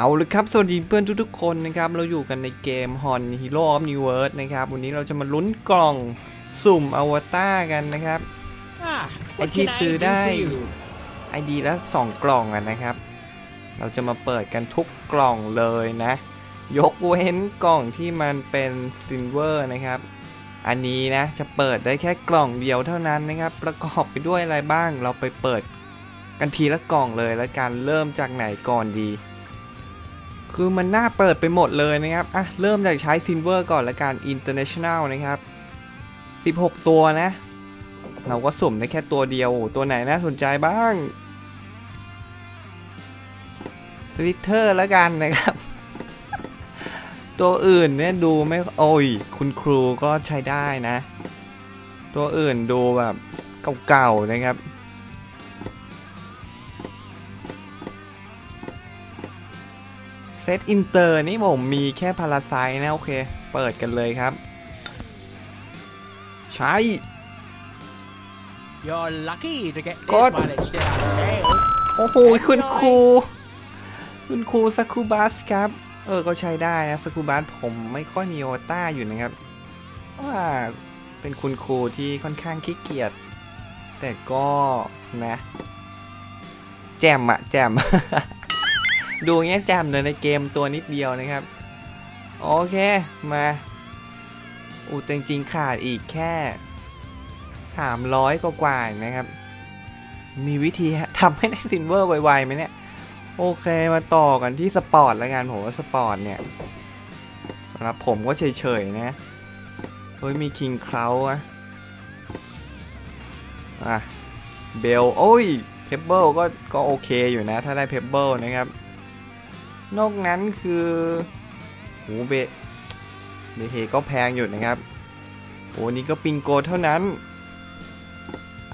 เอาเลยครับ สวัสดีเพื่อนทุกๆคนนะครับ เราอยู่กันในเกม Hon Hero of New World นะครับ วันนี้เราจะมาลุ้นกล่องสุ่มอวตารกันนะครับ Ah, ไอ what ที่ can I ซื้อ do ได้ for you? ไอดีละ2 กล่องอะนะครับ เราจะมาเปิดกันทุกกล่องเลยนะ ยกเว้นกล่องที่มันเป็นซิลเวอร์นะครับ อันนี้นะจะเปิดได้แค่กล่องเดียวเท่านั้นนะครับ ประกอบไปด้วยอะไรบ้าง เราไปเปิดกันทีละกล่องเลยแล้วการเริ่มจากไหนก่อนดี คือมันน่าเปิดไปหมดเลยนะครับ อะ เริ่มจากใช้ซิลเวอร์ก่อนละกัน International นะครับ 16 ตัวนะ เราก็สุ่มได้แค่ตัวเดียว ตัวไหนน่าสนใจบ้างสลิเทอร์แล้วกันนะครับ ตัวอื่นเนี่ยดูไม่ โอ้ย คุณครูก็ใช้ได้นะ ตัวอื่นดูแบบเก่าๆนะครับ ตอินเตอร์นี่ผมมีแค่พาราไซนะโอเค เปิดกันเลยครับ ใช้ You're lucky to get this God. while it's still on sale. โอ้โหคุณครู คุณครูสกูบัสครับ เออก็ใช้ได้นะสกูบัสผมไม่ค่อยมีโอต้าอยู่นะครับเพราะว่าเป็นคุณครูที่ค่อนข้างขี้เกียจแต่ก็นะ แจมอะแจม ดูเงี้ยแจมเลยในเกมตัวนิดเดียวนะครับ โอเคมาอูแต่จริงๆขาดอีกแค่ 300 กว่าๆนะครับ มีวิธีทำให้ได้ซิลเวอร์ไวๆไหมเนี่ย โอเคมาต่อกันที่สปอร์ตแล้วกันผมว่าสปอร์ตเนี่ยสำหรับผมก็เฉยๆนะเฮ้ยมีคิงเคลาอะอะเบลโอ้ยเพเบิลก็ก็โอเคอยู่นะ ถ้าได้เพเบิลนะครับ นอกนั้นคือโหเบเบเฮก็แพงอยู่นะครับโอ้นี่ก็ปิงโกเท่านั้น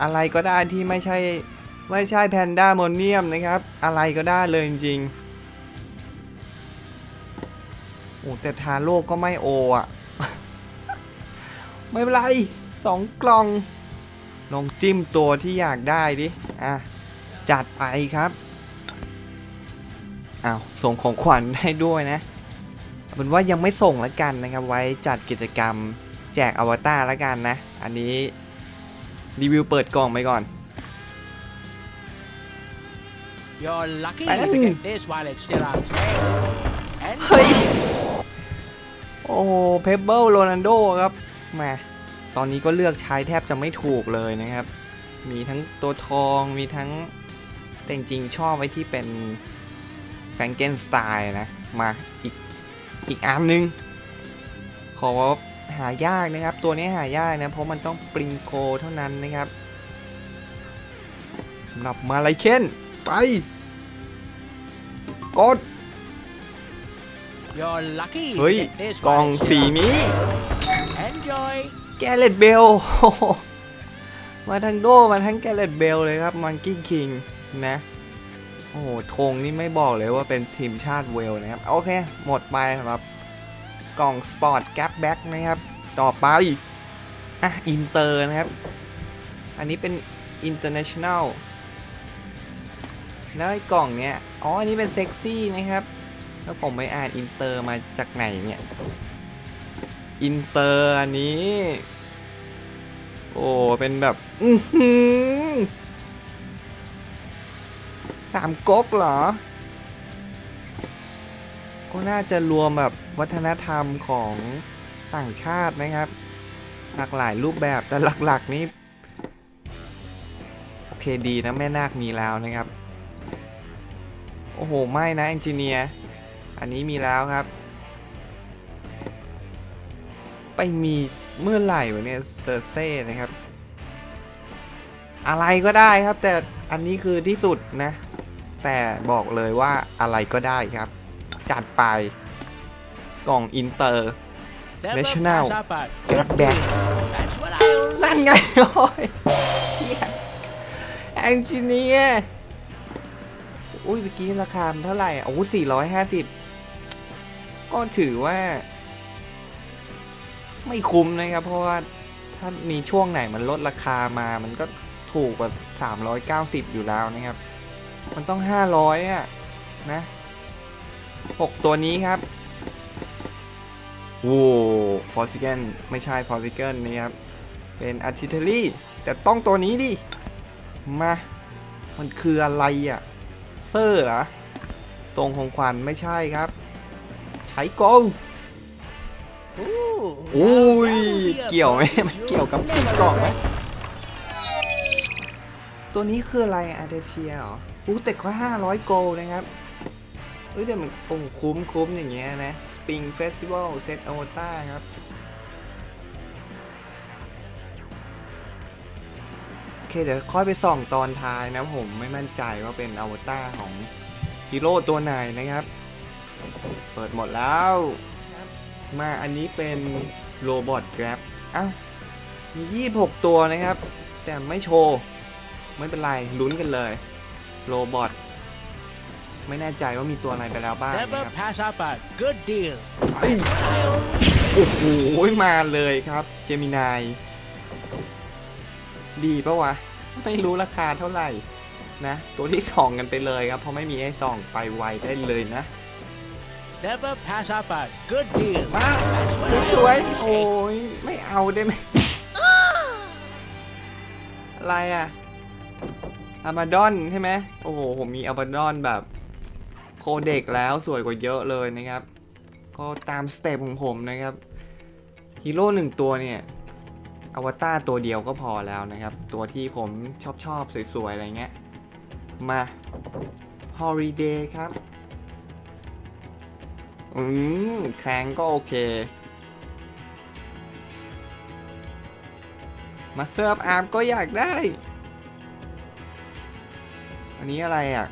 อะไรก็ได้ที่ไม่ใช่ไม่ใช่แพนด้าโมเนียมนะครับ อะไรก็ได้เลยจริงโอ้แต่ทาโร่ก็ไม่โออะ ไม่เป็นไรสองกล่อง ลองจิ้มตัวที่อยากได้ดิ อะ จัดไปครับ อ้าวส่งของขวัญได้ด้วยนะเอาเป็นว่ายังไม่ส่งแล้วกันนะครับ ไว้จัดกิจกรรมแจกอวตารแล้วกันนะ อันนี้รีวิวเปิดกล่องไปก่อน You're lucky Phải to là- get this while it's still on sale. And เฮ้ย โอ้เพเบิลโรนันโดครับแหมาตอนนี้ก็เลือกใช้แทบจะไม่ถูกเลยนะครับ มีทั้งตัวทอง มีทั้งแต่จริงๆชอบไว้ที่เป็น แฟรงเกนสไตล์นะ มาอีกอีกอันหนึง ขอหายากนะครับ ตัวนี้หายากนะ เพราะมันต้องปริงโกเท่านั้นนะครับสำหรับมาไลเคนไป กด you're lucky เฮ้ย to get this กล่อง while it's สี still on นี้ sale. Enjoy. แกเลตเบล มาทั้งโด มาทั้งแกเลตเบลเลยครับ มังกี้คิงนะโอ้โหธงนี่ไม่บอกเลยว่าเป็นทีมชาติเวลนะครับ โอเค หมดไปสำหรับ กล่องสปอร์ตแก p แบ็กนะครับ ต่อไป อะ อินเตอร์นะครับ อันนี้เป็นอินเตอร์เนชั่นแนลแล้วไอ้กล่องเนี้ย อ๋อ อันนี้เป็นเซ็กซี่นะครับ แล้วผมไปอ่านอินเตอร์มาจากไหนเนี่ย อินเตอร์อันนี้ โอ้ เป็นแบบ อือหือ สามก๊กเหรอ ก็น่าจะรวมแบบวัฒนธรรมของต่างชาตินะครับ หลากหลายรูปแบบแต่หลักๆนี่โอเคดีนะแม่นาคมีแล้วนะครับ โอ้โห ไม่นะเอนจิเนียร์อันนี้มีแล้วครับ ไปมีเมื่อไหร่วะเนี่ยเซอร์เซ่นะครับ อะไรก็ได้ครับแต่อันนี้คือที่สุดนะ แต่บอกเลยว่าอะไรก็ได้ครับ จัดไปกล่องอินเตอร์ Never National pass up a Get good back. deal. That's what I'll นั่นไงโอ้ยเหี้ยแองจิเนียร์อุ้ยเมื่อกี้ราคาเท่าไหร่โอ้สี่ร้อยห้าสิบก็ถือว่า ไม่คุ้มนะครับ เพราะว่าถ้ามีช่วงไหนมันลดราคามา มันก็ถูกกว่าสามร้อยเก้าสิบอยู่แล้วนะครับ มันต้องห้าร้อยอะ นะ6ตัวนี้ครับโว้ฟอร์ซิเกนไม่ใช่ฟอร์ซิเกนนะครับ เป็นอาร์ติเทอรี่ แต่ต้องตัวนี้ดิ มา มันคืออะไรอะ เซอร์เหรอทรงของขวัญไม่ใช่ครับ ใช้กง Ooh, อุ้ย now that would be a เกี่ยวไหม bonus มัน you'll เกี่ยวกับสี never กล่องไหม regret. ตัวนี้คืออะไรอาร์เดเชียเหรอ อู้แต่ก็500โกลนะครับเอ้ยแต่มันโอ้คุ้มคุ้มอย่างเงี้ยนะ Spring Festival Set o t a ครับโอเคเดี๋ยวค่อยไปส่องตอนท้ายนะผมไม่มั่นใจว่าเป็นอวตารของฮีโร่ตัวไหนนะครับ เปิดหมดแล้ว มาอันนี้เป็นโรบอทแกร็บอ้าวมี 26 ตัวนะครับ แต่ไม่โชว์ ไม่เป็นไร ลุ้นกันเลย โรบอทไม่แน่ใจว่ามีตัวอะไรไปแล้วบ้างนะ Never ครับ pass up a good deal. เอ้ยโอ้โหมาเลยครับ เจมินาย ดีปะวะ ไม่รู้ราคาเท่าไหร่นะ ตัวที่สองกันไปเลยครับ เพราะไม่มีให้ส่องไปไวได้เลยนะ Never pass up a good deal. มา That's what I สวย always ๆโอ้ say. ยไม่เอาได้ไหมอะไรอะ อามาดอนใช่ไหมโอ้โห ผมมีอามาดอนแบบโคเด็กแล้วสวยกว่าเยอะเลยนะครับ ก็ตามสเต็ปของผมนะครับฮีโร่หนึ่งตัวเนี่ยอวตารตัวเดียวก็พอแล้วนะครับ ตัวที่ผมชอบชอบสวยๆ อะไรเงี้ย มา Holiday ครับ อืมแครงก็โอเค มาเซิร์ฟอาร์มก็อยากได้ อันนี้อะไรอะ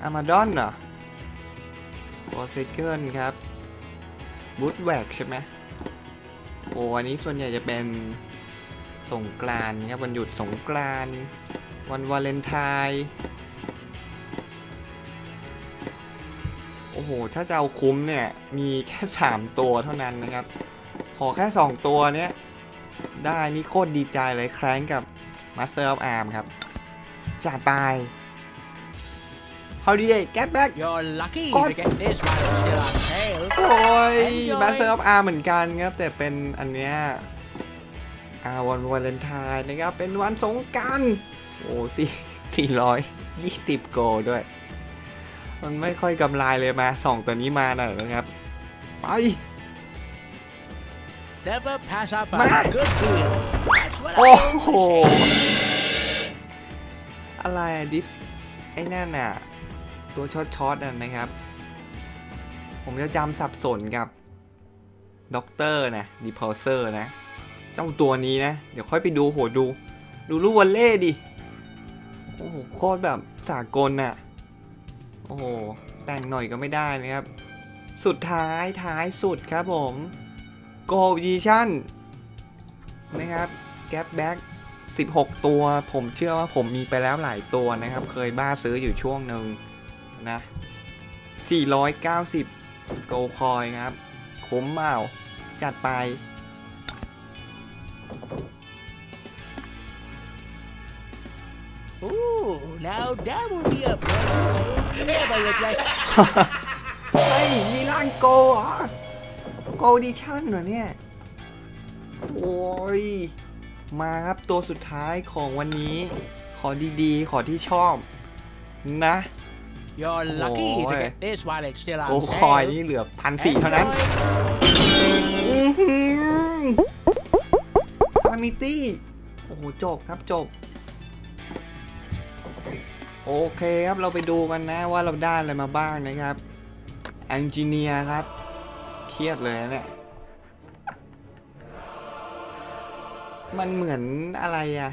อามาดอนเหรอวอลเซเกิลครับบูทแวกใช่ไหมโอ้อันนี้ส่วนใหญ่จะเป็นสงกรานครับวันหยุดสงกรานวันวาเลนไทน์โอ้โห ถ้าจะเอาคุ้มเนี่ย มีแค่ 3 ตัวเท่านั้นนะครับ ขอแค่ 2 ตัวเนี้ย ได้นี่โคตรดีใจเลยแคร้งกับ Master of Arm ครับ จัดไป Holiday get back You're lucky God. to get this while it's still on sale. โอ้ย Enjoy Master of Arm เหมือนกันครับ แต่เป็นอันเนี้ยอาวันวาเลนไทน์นะครับ เป็นวันสงกรารโอ้สี่สี่ร้อยยี่สิบโกลด้วย มันไม่ค่อยกำไรเลยมาสองตัวนี้มาหน่อยนะครับ ไป Never pass up a Ma. good deal. That's what โอ้ I โห always say. อะไรดิสไอ้นั่นน่ะ ตัวช็อตช็อตนะครับ ผมจะจำสับสนกับด็อกเตอร์นะดีพอเซอร์นะ เจ้าตัวนี้นะ เดี๋ยวค่อยไปดูโหดู ดูลูกวอลเล่ดิ โอ้โหโคตรแบบสากลน่ะ โอ้โห แต่งหน่อยก็ไม่ได้นะครับ สุดท้ายท้ายสุดครับผมโกลดีชั่นนะครับแก๊ปแบ็ก 16 ตัวผมเชื่อว่าผมมีไปแล้วหลายตัวนะครับ เคยบ้าซื้ออยู่ช่วงหนึ่งนะ 490 โกคอยครับ คุ้มเปล่าจัดไป Ooh, now that would be a bonus you'll never regret. เฮ้ยมีร่างโกเหรอโกดิชั่นเหรอเนี่ย โอ้ย มาครับตัวสุดท้ายของวันนี้ ขอดีๆ ขอที่ชอบนะ You're lucky to Boy. get this while it's still โก on คอย sale. นี่เหลือพันสี่เท่านั้น Enjoy. ฟามิตี้ โอ้โห จบครับจบ โอเคครับเราไปดูกันนะว่าเราได้อะไรมาบ้างนะครับแอนจิเนียครับ เครียดเลยนะเนี่ย มันเหมือนอะไรอะ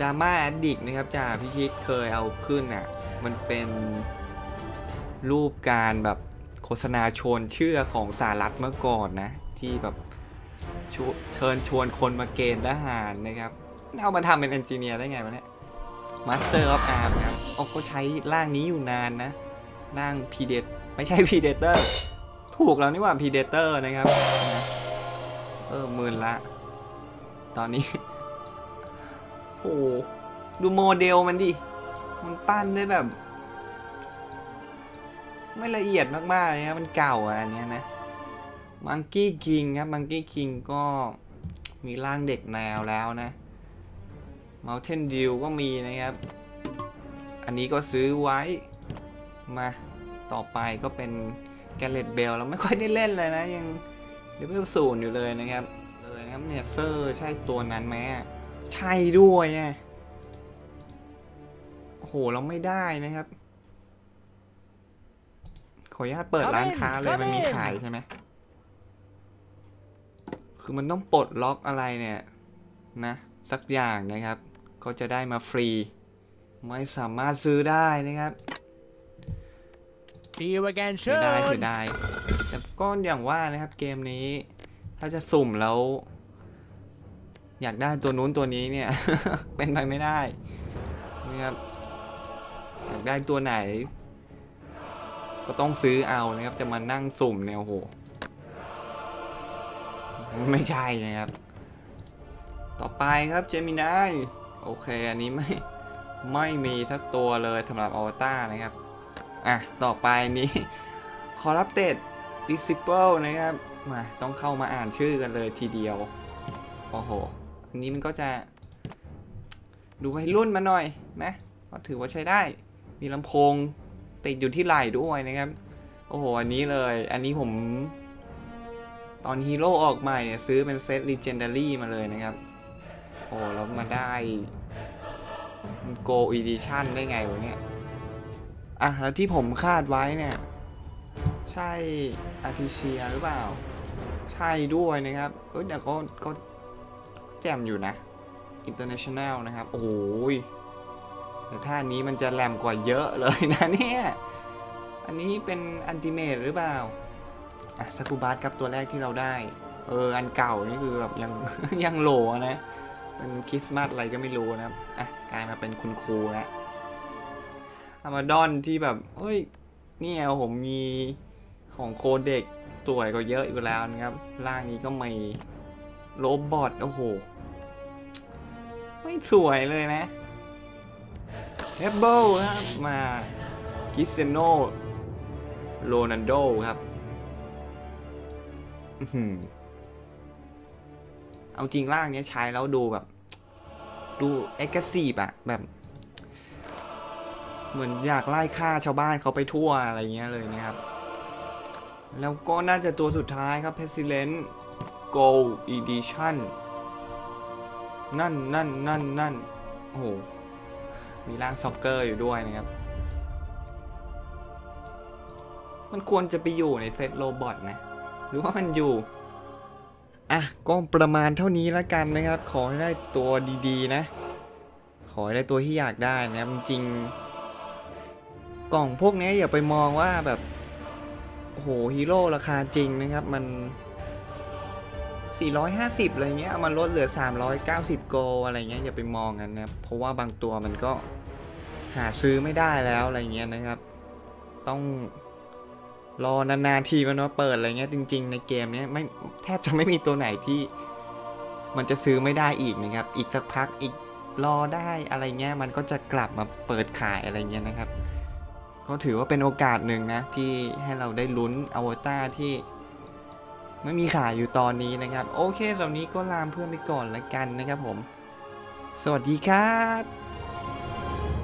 ดราม่าแอดดิกนะครับจ่าพิชิตเคยเอาขึ้นอะมันเป็นรูปการแบบโฆษณาชวนเชื่อของสหรัฐเมื่อก่อนนะ ที่แบบเชิญชวนคนมาเกณฑ์ทหารนะครับเอามาทำเป็นเอนจิเนียร์ได้ไงวะเนี่ย Master of Arm ครับโอ้เขาใช้ร่างนี้อยู่นานนะร่าง Predator ไม่ใช่ Predator ถูกแล้วนี่หว่า Predator นะครับ เออหมื่นละ ตอนนี้ โอ้ดูโมเดลมันดิ มันปั้นได้แบบ ไม่ละเอียดมากๆเลยครับมันเก่าอันเนี้ยนะมังกี้คิงครับมังกี้คิงก็มีร่างเด็กแนวแล้วนะ Mountain Dew ก็มีนะครับ อันนี้ก็ซื้อไว้มาต่อไปก็เป็นแกลเลตเบลเราไม่ค่อยได้เล่นเลยนะ ยังเลเวลศูนย์อยู่เลยนะครับ ครับเนี่ยเซอร์ใช่ตัวนั้นไหมอะใช่ด้วยไงโอ้โหเราไม่ได้นะครับ ขออนุญาตเปิดร้านค้าเลยมันมีขายใช่ไหมคือมันต้องปลดล็อกอะไรเนี่ยนะ สักอย่างนะครับ ก็จะได้มาฟรี ไม่สามารถซื้อได้นะครับ See you again เสียดายเสี soon. ยดายแต่ก็อย่างว่านะครับเกมนี้ ถ้าจะสุ่มแล้ว อยากได้ตัวนู้นตัวนี้เนี่ย เป็นไปไม่ได้นะครับอยากได้ตัวไหน ก็ต้องซื้อเอานะครับ จะมานั่งสุ่มเนี่ยโอ้โหไม่ใช่นะครับ ต่อไปครับเจมินายโอเค อันนี้ไม่ไม่มีสักตัวเลยสำหรับอวตารนะครับ อะ ต่อไปนี้ Corrupted Disciple นะครับ มาต้องเข้ามาอ่านชื่อกันเลยทีเดียว โอ้โห นี้มันก็จะดูวัยรุ่นมาหน่อยนะก็ถือว่าใช้ได้ มีลำโพงติดอยู่ที่ไหล่ด้วยนะครับ โอ้โห อันนี้เลย อันนี้ผม ตอนฮีโร่ออกใหม่เนี่ยซื้อเป็นเซต Legendary มาเลยนะครับ โอ้แล้วมาได้ Go Edition ได้ไงวะเนี่ย อะ แล้วที่ผมคาดไว้เนี่ย ใช่อาร์ติเชียหรือเปล่า ใช่ด้วยนะครับ เอ้ยแต่ก็ก็ แจ่มอยู่นะ International นะครับ โอ้ยแต่ท่านี้มันจะแหลมกว่าเยอะเลยนะเนี่ย อันนี้เป็นอันติเมตหรือเปล่า อะสกูบัสครับตัวแรกที่เราได้ เออ อันเก่านี่คือแบบยังยังโหลนะ เป็นคริสต์มาสอะไรก็ไม่รู้นะอะกลายมาเป็นคุณครูแล้วอามาดอนที่แบบเฮ้ย เนี่ยผมมีของโคเด็กสวยก็เยอะอยู่แล้วนะครับ ล่างนี้ก็มีโรบอทโอ้โห ไม่สวยเลยนะเฮเบิลครับมากิเซโนโรนันโดครับอือหือเอาจริงร่างเนี้ยใช้แล้วดูแบบ ดูเอ็กซ์ซีฟอะแบบ เหมือนอยากไล่ฆ่าชาวบ้านเขาไปทั่วอะไรเงี้ยเลยนะครับ แล้วก็น่าจะตัวสุดท้ายครับ Pestilence Gold Edition นั่นนั่นนั่นนั่นโอ้โห มีร่างซ็อกเกอร์อยู่ด้วยนะครับ มันควรจะไปอยู่ในเซตโรบอทนะ หรือว่ามันอยู่ อะ ก็ประมาณเท่านี้แล้วกันนะครับ ขอให้ได้ตัวดีๆนะ ขอให้ได้ตัวที่อยากได้นะครับ จริง กล่องพวกนี้อย่าไปมองว่าแบบโอ้โหฮีโร่ราคาจริงนะครับ มัน 450อะไรเงี้ยเอามันลดเหลือ 390 โกอะไรเงี้ยอย่าไปมองกันนะเพราะว่าบางตัวมันก็หาซื้อไม่ได้แล้วอะไรเงี้ยนะครับ ต้องรอนานๆทีมันมาเปิดอะไรเงี้ยจริง ๆ ในเกมเนี้ยไม่แทบจะไม่มีตัวไหนที่ มันจะซื้อไม่ได้อีกนะครับ อีกสักพักอีกรอได้อะไรเงี้ยมันก็จะกลับมาเปิดขายอะไรเงี้ยนะครับ ก็ถือว่าเป็นโอกาสหนึ่งนะที่ให้เราได้ลุ้นอวตารที่ ไม่มีขายอยู่ตอนนี้นะครับ โอเคสำหรับนี้ก็ลามเพื่อนไปก่อนละกันนะครับผม สวัสดีครับ